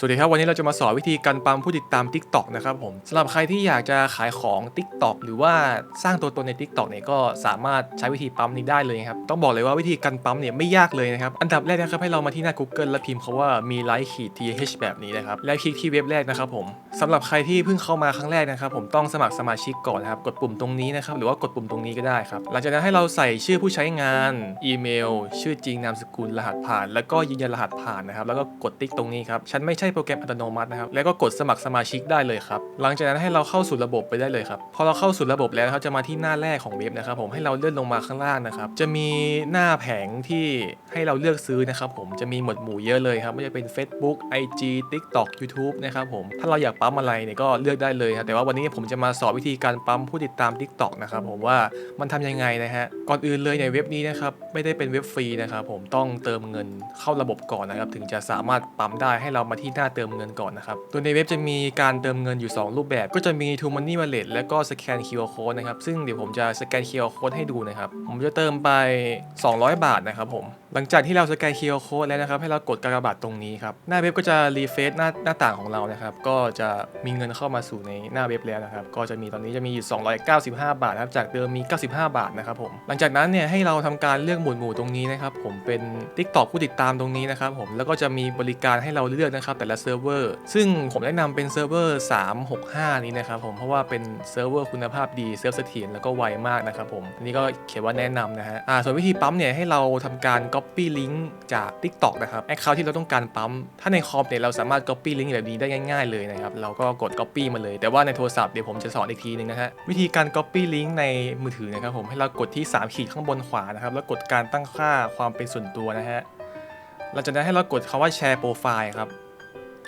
สวัสดีครับวันนี้เราจะมาสอนวิธีการปั๊มผู้ติดตาม TikTok นะครับผมสำหรับใครที่อยากจะขายของ TikTok หรือว่าสร้างตัวตนใน TikTok เนี่ยก็สามารถใช้วิธีปั๊มนี้ได้เลยครับต้องบอกเลยว่าวิธีการปั๊มเนี่ยไม่ยากเลยนะครับอันดับแรกนะครับให้เรามาที่หน้า Google แล้วพิมพ์คาว่ามีไลค์ขีด th แบบนี้นะครับแล้วคลิกที่เว็บแรกนะครับผมสำหรับใครที่เพิ่งเข้ามาครั้งแรกนะครับผมต้องสมัครสมาชิกก่อนนะครับกดปุ่มตรงนี้นะครับหรือว่ากดปุ่มตรงนี้ก็ได้ครับหลังจากนั้นให้เราใส่ชื่อผู้ใช้งานอีเมล ชื่อจริงนามสกุลรหัสผ่าน แล้วก็ยืนยันรหัสผ่านนะครับแล้วก็กดติ๊กตรงนี้ครับฉันไม่ใช่โปรแกรมอัตโนมัตินะครับ แล้วก็กดสมัครสมาชิกได้เลยครับ หลังจากนั้นให้เราเข้าสู่ระบบไปได้เลยครับ พอเราเข้าสู่ระบบแล้วนะครับจะมาที่หน้าแรกของเว็บนะครับผม ให้เราเลื่อนลงมาข้างล่างนะครับ จะมีหน้าแผงที่ให้เราเลือกซื้อนะครับผม จะมีหมวดหมู่เยอะเลยครับไม่ว่าจะเป็น Facebook IG TikTok YouTube นะครับผม ถ้าเราอยากปั๊มอะไรเนี่ยก็เลือกได้เลยครับ แต่ว่าวันนี้ผมจะมาสอนวิธีการปั๊มผู้ติดตาม TikTok นะครับผมว่ามันทำยังไงนะฮะ ก่อนอื่นเลยในเว็บนี้นะครับไม่ได้เป็นเว็บฟรีนะครับผมต้องเติมเงินเข้าระบบก่อนนะครับถึงจะสามารถปั๊มได้ให้เรามาที่น้าเติมเงินก่อนนะครับ ตัวในเว็บจะมีการเติมเงินอยู่ 2 รูปแบบ ก็จะมี t o Money Wallet และก็สแกน QR Code นะครับ ซึ่งเดี๋ยวผมจะสแกน QR Code ให้ดูนะครับ ผมจะเติมไป 200 บาทนะครับผมหลังจากที่เราสแกน QR Code แล้วนะครับให้เรากดกากบาทตรงนี้ครับหน้าเว็บก็จะรีเฟซหน้าหน้าต่างของเรานะครับก็จะมีเงินเข้ามาสู่ในหน้าเว็บแล้วนะครับก็จะมีตอนนี้จะมีอยู่ 295 บาทนะครับจากเดิมมี 95 บาทนะครับผมหลังจากนั้นเนี่ยให้เราทำการเลือกหมวดหมู่ตรงนี้นะครับผมเป็น TikTok ผู้ติดตามตรงนี้นะครับผมแล้วก็จะมีบริการให้เราเลือกนะครับแต่ละเซิร์ฟเวอร์ซึ่งผมแนะนำเป็นเซิร์ฟเวอร์365 นี้นะครับผมเพราะว่าเป็นเซิร์ฟเวอร์คุณภาพดีเซิร์ฟเสถียรแล้วก็ไวมากนะครับผมอันนี้ก็เขียนว่าแนะนำนะฮะอ่าส่วนวิธีปั๊มเนี่ยให้เราทำการ Copy Link จาก TikTok นะครับแอคเคาท์ที่เราต้องการปั๊ม ถ้าในคอมเนี่ยเราสามารถ Copy Link แบบนี้ได้ง่ายๆเลยนะครับ เราก็กด Copy มาเลย แต่ว่าในโทรศัพท์เดี๋ยวผมจะสอนอีกทีหนึงนะฮะ วิธีการ Copy Link ในมือถือนะครับผมให้เรากดที่ 3 ขีดข้างบนขวานะครับ แล้วกดการตั้งค่าความเป็นส่วนตัวนะฮะหลังจากนั้นให้เรากดคาว่าแชร์โปรไฟล์ครับ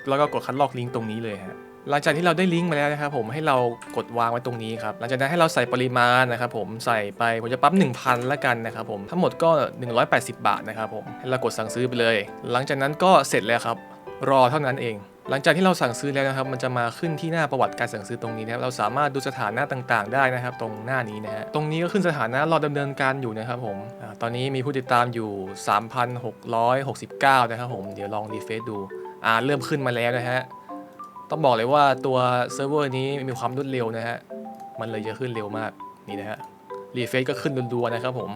แล้วก็กดคัดลอกลิงก์ตรงนี้เลยฮะ หลังจากที่เราได้ลิงก์มาแล้วนะครับผมให้เรากดวางไว้ตรงนี้ครับหลังจากนั้นให้เราใส่ปริมาณนะครับผมใส่ไปผมจะปั๊ม1,000ล้วกันนะครับผมทั้งหมดก็ 180 บาทนะครับผมให้เรากดสั่งซื้อไปเลย หลังจากนั้นก็เสร็จแล้วครับ รอเท่านั้นเอง หลังจากที่เราสั่งซื้อแล้วนะครับ มันจะมาขึ้นที่หน้าประวัติการสั่งซื้อตรงนี้นะครับเราสามารถดูสถานะต่างๆ ได้นะครับ ตรงหน้านี้นะฮะตรงนี้ก็ขึ้นสถานะรอดำเนินการอยู่นะครับผมอตอนนี้มีผู้ติดตามอยู่ 3,669 นะครับผมเดี๋ยวลองรีเฟซดูอ่าเริ่มขึ้นมาแล้วนะฮะ ต้องบอกเลยว่าตัวเซิร์ฟเวอร์นี้มีความรวดเร็วนะฮะ มันเลยจะขึ้นเร็วมากนี่นะฮะรีเฟซก็ขึ้นรัวๆนะครับผม